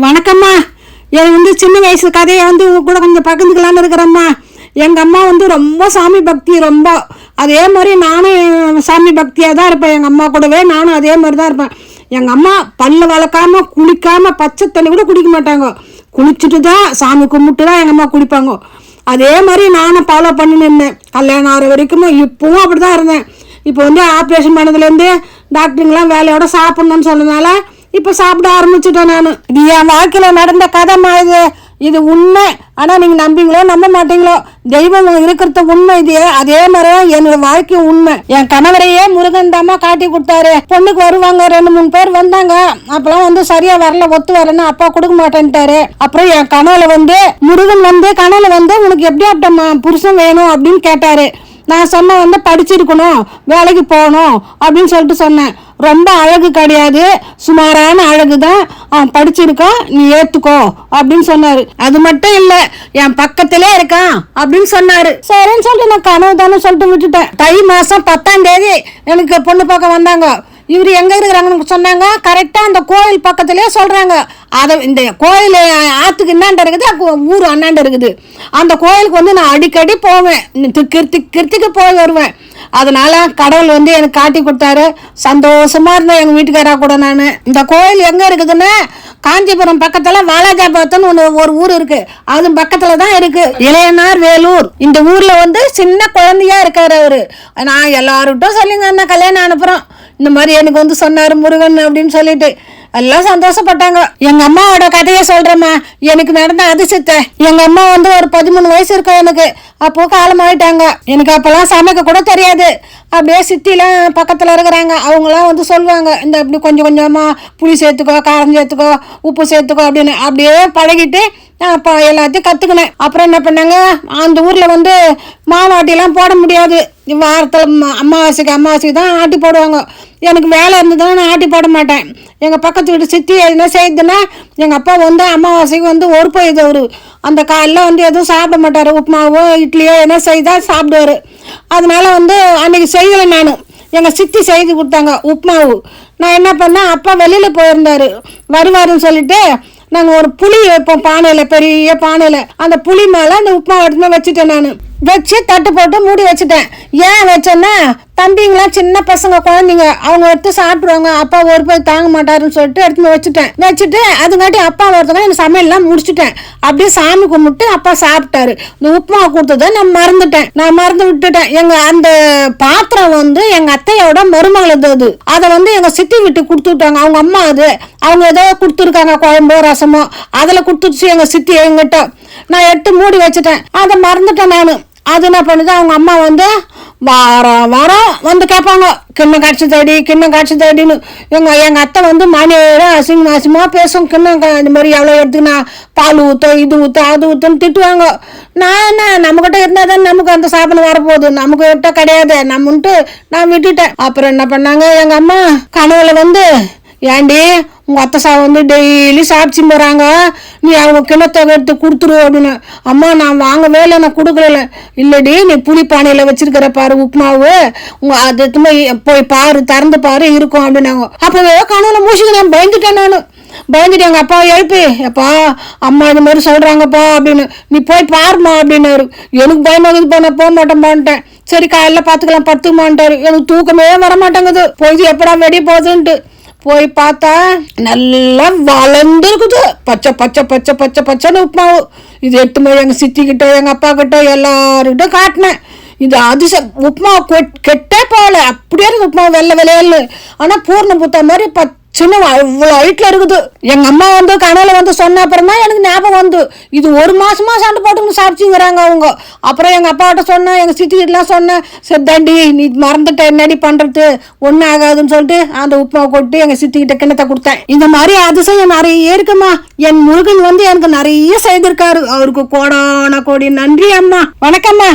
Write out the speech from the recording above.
வணக்கம்மா. என் வந்து சின்ன வயசு கதையை வந்து உங்க கூட கொஞ்சம் பகிர்ந்துக்கலான்னு இருக்கிறேம்மா எங்கள் அம்மா வந்து ரொம்ப சாமி பக்தி ரொம்ப. அதே மாதிரி நானும் சாமி பக்தியாக தான் இருப்பேன். எங்கள் அம்மா கூடவே நானும் அதே மாதிரி தான் இருப்பேன். எங்கள் அம்மா பல்ல வளர்க்காம குளிக்காமல் பச்சை தண்ணி கூட குடிக்க மாட்டாங்க. குளிச்சுட்டு தான் சாமி கும்பிட்டு தான் எங்கள் அம்மா குடிப்பாங்க. அதே மாதிரி நானும் ஃபாலோ பண்ணி நின்றேன் கல்யாணம் ஆகிற வரைக்கும் இப்போவும் அப்படி தான் இருந்தேன். இப்போ வந்து ஆப்ரேஷன் பண்ணதுலேருந்து டாக்டருங்களாம் வேலையோட சாப்பிட்ணுன்னு சொன்னதுனால இப்போ சாப்பிட ஆரம்பிச்சிட்டேன் நான். இது என் வாழ்க்கையில் நடந்த கதைமா இது. இது உண்மை. ஆனால் நீங்கள் நம்பிங்களோ நம்ப மாட்டீங்களோ தெய்வம் இருக்கிறது உண்மை இது. அதே மாதிரி என்னோட வாழ்க்கை உண்மை. என் கணவரையே முருகன் தாமா காட்டி கொடுத்தாரு. பொண்ணுக்கு வருவாங்க ரெண்டு மூணு பேர் வந்தாங்க. அப்பெல்லாம் வந்து சரியா வரல ஒத்து வரேன்னு அப்பா கொடுக்க மாட்டேன்ட்டாரு. அப்புறம் என் கனவுல வந்து முருகன் வந்து கனவுல வந்து உனக்கு எப்படி அப்படி புருஷன் வேணும் அப்படின்னு கேட்டாரு. நான் சொன்ன வந்து படிச்சிருக்கணும் வேலைக்கு போகணும் அப்படின்னு சொல்லிட்டு சொன்னேன். ரொம்ப அழகு கிடையாது. சுமாரான அழகு தான் அவன் படிச்சிருக்கான். நீ ஏத்துக்கோ அப்படின்னு சொன்னாரு. அது மட்டும் இல்ல என் பக்கத்திலே இருக்கான் அப்படின்னு சொன்னாரு. சரின்னு சொல்லிட்டு நான் கனவு தானே சொல்லிட்டு விட்டுட்டேன். தை மாசம் பத்தாம் தேதி எனக்கு பொண்ணு பக்கம் வந்தாங்க. இவர் எங்க இருக்கிறாங்கன்னு சொன்னாங்க. கரெக்டா அந்த கோயில் பக்கத்திலே சொல்றாங்க. அதை இந்த கோயில் ஆற்றுக்கு இன்னாண்ட இருக்குது ஊர் அண்ணாண்ட இருக்குது. அந்த கோயிலுக்கு வந்து நான் அடிக்கடி போவேன். கிருத்தி கிருத்திக்கு போய் வருவேன். அதனால் கடவுள் வந்து எனக்கு காட்டி கொடுத்தாரு. சந்தோஷமாக இருந்தேன் எங்கள் வீட்டுக்காரா கூட நான். இந்த கோயில் எங்கே இருக்குதுன்னு காஞ்சிபுரம் பக்கத்தில் வாலாஜாபாத்தன் ஒன்று ஒரு ஊர் இருக்குது அது பக்கத்தில் தான் இருக்குது இளையனார் வேலூர். இந்த ஊரில் வந்து சின்ன குழந்தையா இருக்கார் அவர். நான் எல்லாருக்கிட்டும் சொல்லிங்க என்ன கல்யாணம் அனுப்புகிறோம் இந்த மாதிரி எனக்கு வந்து சொன்னார் முருகன் அப்படின்னு சொல்லிட்டு. எல்லாம் சந்தோஷப்பட்டாங்க. எங்க அம்மாவோட கதையை சொல்றேம்மா. எனக்கு நடந்த அதிசயத்தை. எங்க அம்மா வந்து ஒரு பதிமூணு வயசு இருக்கும் எனக்கு. அப்போ காலமாயிட்டாங்க எனக்கு அப்பெல்லாம் சமைக்க கூட தெரியாது. அப்படியே சித்திலாம் பக்கத்தில் இருக்கிறாங்க. அவங்களாம் வந்து சொல்லுவாங்க இந்த இப்படி கொஞ்சம் கொஞ்சமாக புளி சேர்த்துக்கோ காரம் சேர்த்துக்கோ உப்பு சேர்த்துக்கோ அப்படின்னு. அப்படியே பழகிட்டு நான் எல்லாத்தையும் கற்றுக்கினேன் அப்புறம் என்ன பண்ணாங்க? அந்த ஊரில் வந்து மாவாட்டிலாம் போட முடியாது. வாரத்தில் அமாவாசைக்கு அமாவாசைக்கு தான் ஆட்டி போடுவாங்க. எனக்கு வேலை இருந்ததுன்னா நான் ஆட்டி போட மாட்டேன். எங்கள் பக்கத்து வீட்டு சித்தி என்ன செய்யுதுன்னா எங்கள் அப்பா வந்து அமாவாசைக்கு வந்து ஒரு போயுது அவரு. அந்த காலைல வந்து எதுவும் சாப்பிட மாட்டார். உப்புமாவோ இட்லியோ என்ன செய்தால் சாப்பிடுவாரு. அதனால வந்து அன்றைக்கி செய்யலை நான். எங்கள் சித்தி செய்து கொடுத்தாங்க உப்புமாவு. நான் என்ன பண்ணேன்? அப்பா வெளியில் போயிருந்தாரு. வருவாருன்னு சொல்லிட்டு நாங்கள் ஒரு புளி வைப்போம் பானையில் பெரிய பானையில். அந்த புளி மேலே அந்த உப்புமா வட்டமாக வச்சுட்டேன் நான். வச்சு தட்டு போட்டு மூடி வச்சுட்டேன். ஏன் வச்சேன்னா தம்பிங்களாம் சின்ன பசங்க குழந்தைங்க அவங்க எடுத்து சாப்பிடுவாங்க. அப்பா ஒரு போய் தாங்க மாட்டாருன்னு சொல்லிட்டு எடுத்து வச்சுட்டேன். வச்சுட்டு அதுங்காட்டி அப்பா ஒருத்தவங்க எனக்கு சமையல்லாம் முடிச்சுட்டேன். அப்படியே சாமி கும்பிட்டு அப்பா சாப்பிட்டாரு. இந்த உப்புமா கொடுத்ததை நான் மறந்துட்டேன். நான் மறந்து விட்டுட்டேன். எங்க அந்த பாத்திரம் வந்து எங்க அத்தையோட மருமகளது அது. அதை வந்து எங்க சித்தி விட்டு கொடுத்து விட்டாங்க. அவங்க அம்மா அது. அவங்க ஏதோ கொடுத்துருக்காங்க குழம்போ ரசமோ. அதில் கொடுத்துருச்சு எங்க சித்தி எங்கிட்ட. நான் எடுத்து மூடி வச்சுட்டேன். அதை மறந்துட்டேன் நான். அது என்ன பண்ணுது? அவங்க அம்மா வந்து வாரம் வாரம் வந்து கேட்பாங்க. கிண்ணம் காய்ச்சி தேடி கிண்ணம் காய்ச்சி தேடின்னு. எங்கள் எங்கள் அத்தை வந்து மணியோட அசிங்க மாசமா பேசும். கிண்ணம் இந்த மாதிரி எவ்வளோ எடுத்துக்கினா பால் ஊற்ற இது ஊற்ற அது ஊற்றுன்னு திட்டுவாங்க. நான் என்ன நம்மக்கிட்ட இருந்தால் தான் நமக்கு அந்த சாப்பிட வரப்போகுது. நமக்கு கிட்ட கிடையாது. நம்மன்ட்டு நான் விட்டுட்டேன். அப்புறம் என்ன பண்ணாங்க? எங்கள் அம்மா கனவுல வந்து ஏண்டி உங்கள் அத்தை சா வந்து டெய்லி சாப்பிச்சு போகிறாங்க நீ அவங்க கிணத்தை எடுத்து கொடுத்துரு அப்படின்னு. அம்மா நான் வாங்கவே இல்லை நான் கொடுக்கல இல்லடி நீ புளி பானையில் வச்சிருக்கிற பாரு உப்புமாவு. உங்கள் அது எடுத்துன்னு போய் போய் பாரு திறந்து பாரு இருக்கும் அப்படின்னாங்க. அப்பவே கனவுல மூசிக்கு நான் பயந்துட்டேன் நான். பயந்துட்டு எங்கள் அப்பா எழுப்பி எப்பா அம்மா இந்த மாதிரி சொல்கிறாங்கப்பா அப்படின்னு. நீ போய் பாருமா அப்படின்னாரு. எனக்கு பயமாகுதுப்பா நான் போக மாட்டேன்பான்ட்டேன் சரி காலைல பாத்துக்கலாம் பத்துமான்ட்டாரு எனக்கு தூக்கமே வர மாட்டேங்குது போய் எப்படா வெடி போகுதுன்ட்டு போய் பார்த்தா நல்லா வளர்ந்து இருக்குது பச்சை பச்சை பச்சை பச்சை பச்சைன்னு உப்புமாவு. இது எடுத்து போய் எங்கள் சித்திக்கிட்ட எங்கள் அப்பா கிட்ட எல்லாருக்கிட்ட காட்டினேன். இது அதிச உப்புமா கெட்- கெட்டே போகல. அப்படியே இருக்கு உப்புமா வெள்ளை வெள்ளையல்னு ஆனால் பூர்ண புத்தா மாதிரி பத் பச்சுன்னு அவ்வளோ ஹைட்டில் இருக்குது. எங்கள் அம்மா வந்து கனவில் வந்து சொன்ன அப்புறம் தான் எனக்கு ஞாபகம் வந்து. இது ஒரு மாசமா சண்டை போட்டு சாப்பிச்சுங்கிறாங்க அவங்க. அப்புறம் எங்கள் அப்பாட்ட சொன்னேன் எங்கள் சித்திக்கிட்டலாம் சொன்னேன். சரி நீ மறந்துட்ட என்னடி பண்ணுறது ஒன்றும் ஆகாதுன்னு சொல்லிட்டு அந்த உப்புமா கொட்டு எங்கள் சித்திக்கிட்ட கிண்ணத்தை கொடுத்தேன். இந்த மாதிரி அதிசயம் நிறைய இருக்குமா? என் முருகன் வந்து எனக்கு நிறைய செய்திருக்காரு. அவருக்கு கோடான கோடி நன்றி அம்மா. வணக்கம்மா.